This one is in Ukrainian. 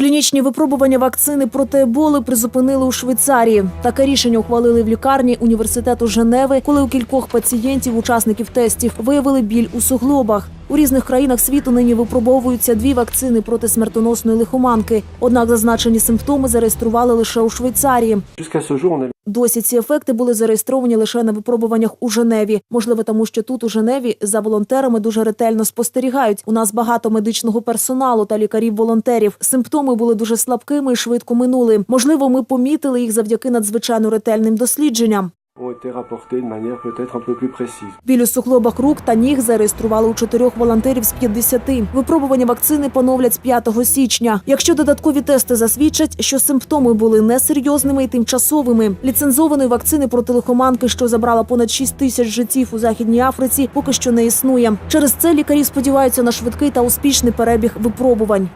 Клінічні випробування вакцини проти еболи призупинили у Швейцарії. Таке рішення ухвалили в лікарні університету Женеви, коли у кількох пацієнтів, учасників тестів, виявили біль у суглобах. У різних країнах світу нині випробовуються дві вакцини проти смертоносної лихоманки. Однак зазначені симптоми зареєстрували лише у Швейцарії. Досі ці ефекти були зареєстровані лише на випробуваннях у Женеві. Можливо, тому що тут у Женеві за волонтерами дуже ретельно спостерігають. У нас багато медичного персоналу та лікарів-волонтерів. Симптоми були дуже слабкими і швидко минули. Можливо, ми помітили їх завдяки надзвичайно ретельним дослідженням. Біль у суглобах рук та ніг зареєстрували у чотирьох волонтерів з 50. Випробування вакцини поновлять з 5 січня. Якщо додаткові тести засвідчать, що симптоми були несерйозними і тимчасовими, ліцензованої вакцини проти лихоманки, що забрала понад 6 тисяч життів у західній Африці, поки що не існує. Через це лікарі сподіваються на швидкий та успішний перебіг випробувань.